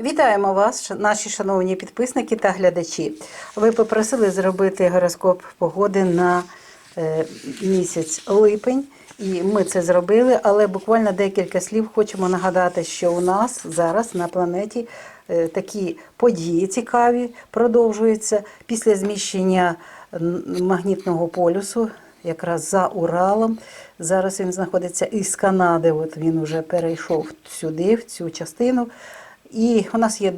Вітаємо вас, наші шановні підписники та глядачі. Ви попросили зробити гороскоп погоди на е, місяць липень, і ми це зробили, але буквально декілька слів хочемо нагадати, що у нас зараз на планеті е, такі події цікаві продовжуються після зміщення магнітного полюсу. Якраз за Уралом. Зараз він знаходиться із Канади. От він вже перейшов сюди, в цю частину. І у нас є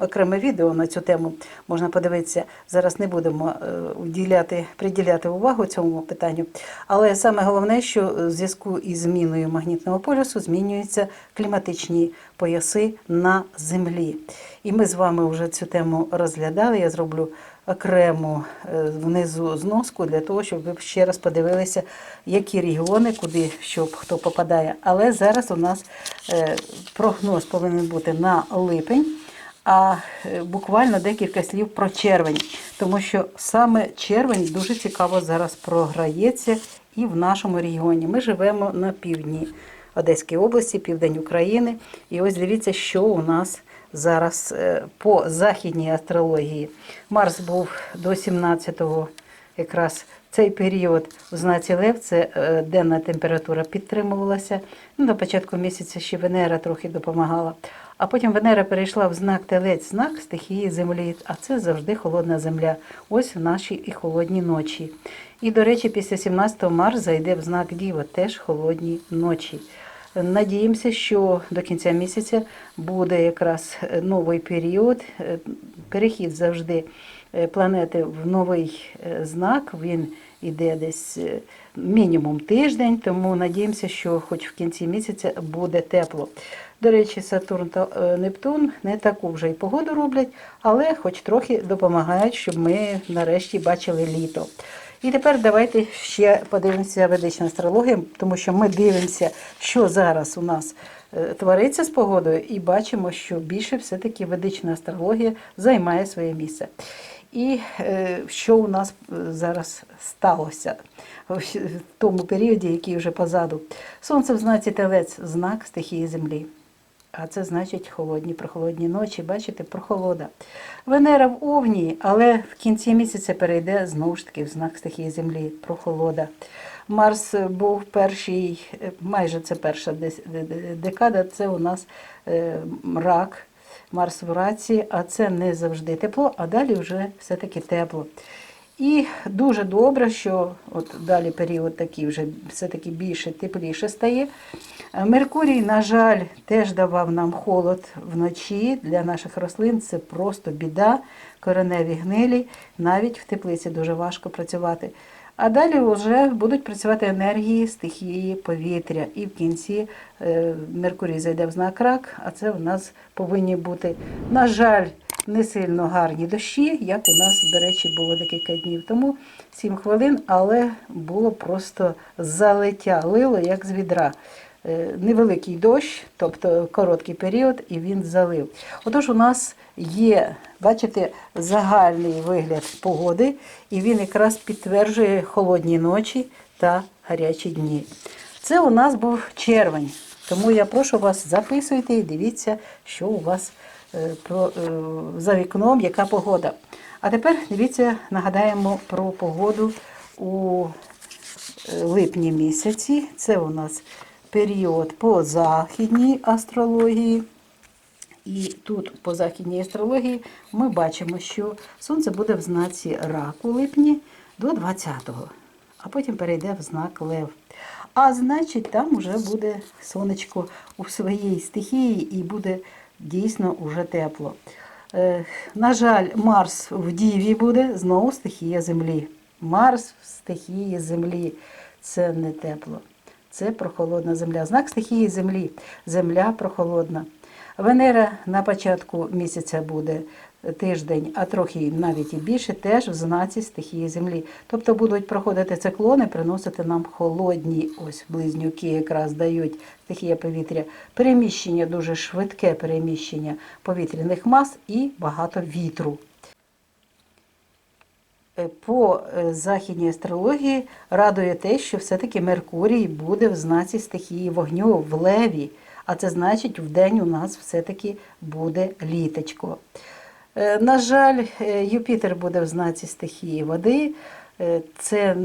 окреме відео на цю тему, можна подивитися. Зараз не будемо е, уділяти, приділяти увагу цьому питанню. Але саме головне, що в зв'язку із зміною магнітного полюсу змінюються кліматичні пояси на Землі. І ми з вами вже цю тему розглядали. Я зроблю окрему е, внизу зноску для того, щоб ви ще раз подивилися, які регіони, куди що хто попадає. Але зараз у нас е, прогноз повинен бути на липень. А е, буквально декілька слів про червень, тому що саме червень дуже цікаво зараз програється і в нашому регіоні. Ми живемо на півдні Одеської області, південь України. І ось дивіться, що у нас зараз е, по західній астрології. Марс був до 17-го якраз цей період у знаці Лев, це е, денна температура підтримувалася. Ну, до початку місяця ще Венера трохи допомагала. А потім Венера перейшла в знак Телець, знак стихії землі, а це завжди холодна земля. Ось в наші і холодні ночі. І, до речі, після 17 Марс зайде в знак Діва, теж холодні ночі. Надіємося, що до кінця місяця буде якраз е, новий період, е, перехід завжди е, планети в новий знак. Він іде десь мінімум тиждень, тому надіємося, що хоч в кінці місяця буде тепло. До речі, Сатурн та Нептун не таку вже й погоду роблять, але хоч трохи допомагають, щоб ми нарешті бачили літо. І тепер давайте ще подивимося ведичну астрологію, тому що ми дивимося, що зараз у нас е, твориться з погодою, і бачимо, що більше все-таки ведична астрологія займає своє місце. І е, що у нас е, зараз сталося в тому періоді, який вже позаду. Сонце в знаці телець, знак стихії землі. А це значить холодні, прохолодні ночі, бачите, прохолода. Венера в Овні, але в кінці місяця перейде знову ж таки в знак стихії Землі, прохолода. Марс був перший, е, майже це перша декада, це у нас е, рак, Марс в раці, а це не завжди тепло, а далі вже все-таки тепло. І дуже добре, що от далі період такий вже все-таки більше тепліше стає. Е, Меркурій, на жаль, теж давав нам холод вночі. Для наших рослин це просто біда, кореневі гнилі, навіть в теплиці дуже важко працювати. А далі вже будуть працювати енергії стихії повітря. І в кінці е, Меркурій зайде в знак рак, а це в нас повинні бути, на жаль, не сильно гарні дощі, як у нас, до речі, було декілька днів тому, 7 хвилин, але було просто залиття, лило як з відра. Е, Невеликий дощ, тобто короткий період, і він залив. Отож, у нас є, бачите, загальний вигляд погоди, і він якраз підтверджує холодні ночі та гарячі дні. Це у нас був червень, тому я прошу вас записуйте і дивіться, що у вас е, е, за вікном, яка погода. А тепер дивіться, нагадаємо про погоду у липні місяці. Це у нас період по західній астрології. І тут по західній астрології ми бачимо, що сонце буде в знаці рак у липні до 20-го, а потім перейде в знак Лев. А значить, там вже буде сонечко у своїй стихії і буде дійсно уже тепло. Е, на жаль, Марс в Діві буде знову стихія Землі. Марс в стихії Землі. Це не тепло. Це прохолодна земля. Знак стихії Землі. Земля прохолодна. Венера на початку місяця буде тиждень, а трохи навіть і більше, теж в знаці стихії Землі. Тобто будуть проходити циклони, приносити нам холодні, ось близнюки якраз дають стихія повітря, переміщення, дуже швидке переміщення повітряних мас і багато вітру. Е, По е, західній астрології радує те, що все-таки Меркурій буде в знаці стихії вогню в леві, А це значить, в день у нас все-таки буде літочко. Е, На жаль, Юпітер буде в знаці стихії води. Це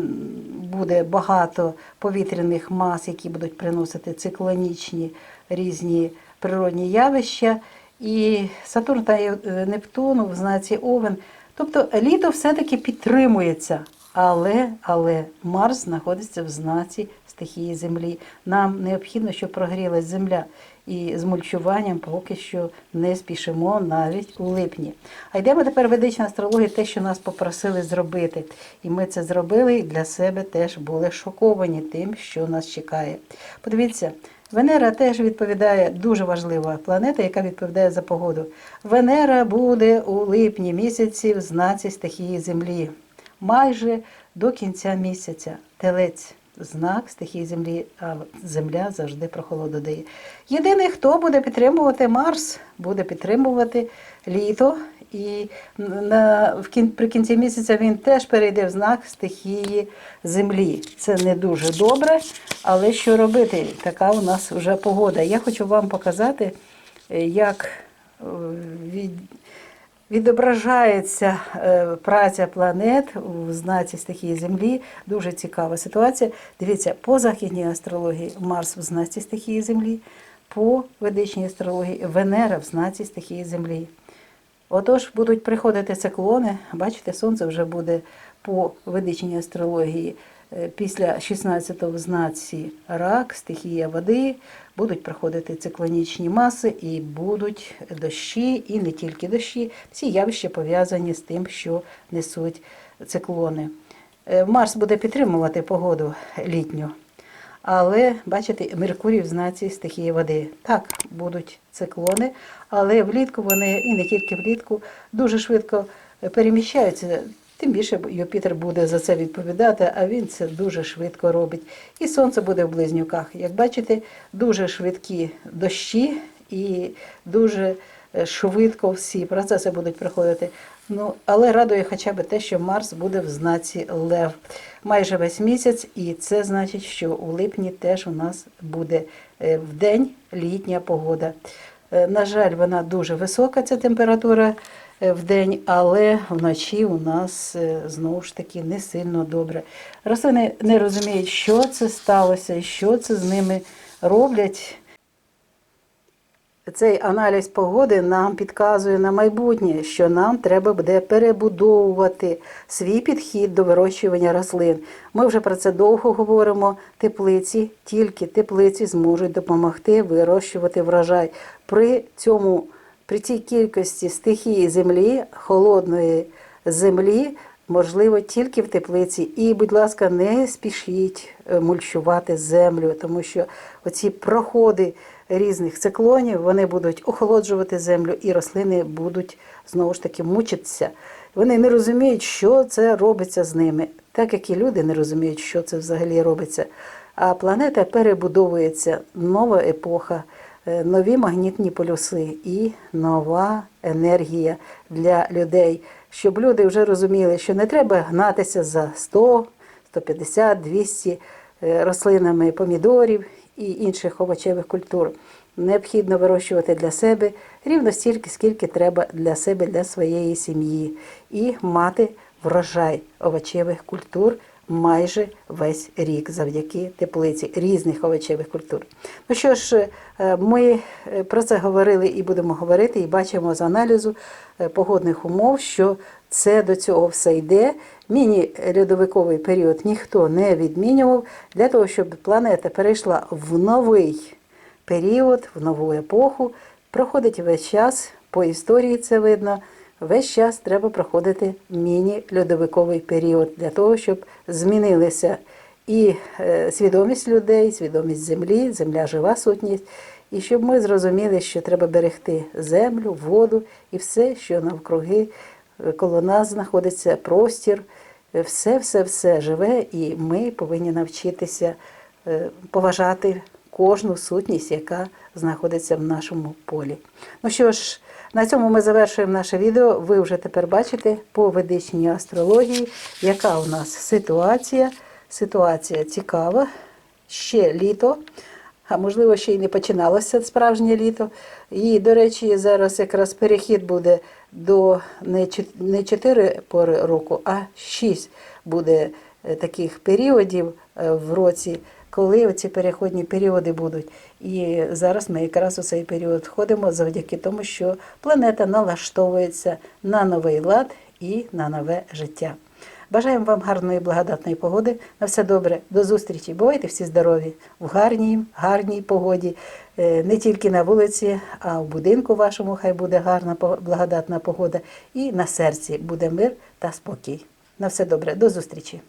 буде багато повітряних мас, які будуть приносити циклонічні різні природні явища. І Сатурн та Нептун в знаці Овен. Тобто літо все-таки підтримується, але, але Марс знаходиться в знаці стихії Землі. Нам необхідно, щоб прогрілась земля. І з мульчуванням поки що не спішимо навіть у липні. А йдемо тепер ведична астрологія, те, що нас попросили зробити. І ми це зробили і для себе теж були шоковані тим, що нас чекає. Подивіться, Венера теж відповідає дуже важлива планета, яка відповідає за погоду. Венера буде у липні місяці в знаці стихії Землі, майже до кінця місяця. Телець знак стихії Землі, а Земля завжди прохолоду дає. Єдиний, хто буде підтримувати Марс, буде підтримувати літо. І на, в кін, при кінці місяця він теж перейде в знак стихії землі. Це не дуже добре, але що робити? Така у нас вже погода. Я хочу вам показати, е, як е, від, відображається е, праця планет у знаці стихії Землі. Дуже цікава ситуація. Дивіться, по західній астрології Марс в знаці стихії Землі, по ведичній астрології Венера в знаці стихії Землі. Отож, будуть приходити циклони. Бачите, сонце вже буде по ведичній астрології після 16-го в знаці рак, стихія води, будуть проходити циклонічні маси і будуть дощі, і не тільки дощі. Всі явища пов'язані з тим, що несуть циклони. Е, Марс буде підтримувати погоду літню. Але, бачите, Меркурій в знаці стихії води. Так, будуть циклони, але влітку вони, і не тільки влітку, дуже швидко переміщаються. Тим більше Юпітер буде за це відповідати, а він це дуже швидко робить. І сонце буде в близнюках. Як бачите, дуже швидкі дощі і дуже е, швидко всі процеси будуть проходити. Ну, але радує хоча б те, що Марс буде в знаці Лев майже весь місяць, і це значить, що у липні теж у нас буде е, в день літня погода. Е, На жаль, вона дуже висока, ця температура в день, але вночі у нас е, знову ж таки не сильно добре. Рослини не розуміють, що це сталося і що це з ними роблять. Цей аналіз погоди нам підказує на майбутнє, що нам треба буде перебудовувати свій підхід до вирощування рослин. Ми вже про це довго говоримо. Теплиці, тільки теплиці зможуть допомогти вирощувати врожай. При цьому, при цій кількості стихії землі, холодної землі, можливо тільки в теплиці. І, будь ласка, не спішіть е, мульчувати землю, тому що оці проходи різних циклонів вони будуть охолоджувати землю, і рослини будуть знову ж таки мучитися. Вони не розуміють, що це робиться з ними, так як і люди не розуміють, що це взагалі робиться. А планета перебудовується, нова епоха, нові магнітні полюси і нова енергія для людей, щоб люди вже розуміли, що не треба гнатися за 100, 150, 200 е, рослинами помідорів і інших овочевих культур. Необхідно вирощувати для себе рівно стільки, скільки треба для себе, для своєї сім'ї, і мати врожай овочевих культур майже весь рік завдяки теплиці різних овочевих культур. Ну що ж, е, ми е, про це говорили і будемо говорити, і бачимо з аналізу е, погодних умов, що це до цього все йде. Міні-льодовиковий період ніхто не відмінював для того, щоб планета перейшла в новий період, в нову епоху. Проходить весь час, по історії це видно. Весь час треба проходити міні-льодовиковий період для того, щоб змінилися і е, свідомість людей, свідомість землі, земля жива сутність, і щоб ми зрозуміли, що треба берегти землю, воду і все, що навкруги е, коло нас знаходиться простір, е, все, все, все живе, і ми повинні навчитися е, поважати кожну сутність, яка знаходиться в нашому полі. Ну що ж, на цьому ми завершуємо наше відео. Ви вже тепер бачите по ведичній астрології, яка у нас ситуація. Ситуація цікава. Ще літо. а можливо, ще й не починалося справжнє літо. І, до речі, зараз якраз перехід буде до не чот- 4 пори року, а 6 буде е, таких періодів е, в році, коли оці переходні періоди будуть. І зараз ми якраз у цей період входимо завдяки тому, що планета налаштовується на новий лад і на нове життя. Бажаємо вам гарної благодатної погоди. На все добре. До зустрічі. Бувайте всі здорові в гарній, гарній погоді. Е, Не тільки на вулиці, а в будинку вашому хай буде гарна благодатна погода. І на серці буде мир та спокій. На все добре. До зустрічі.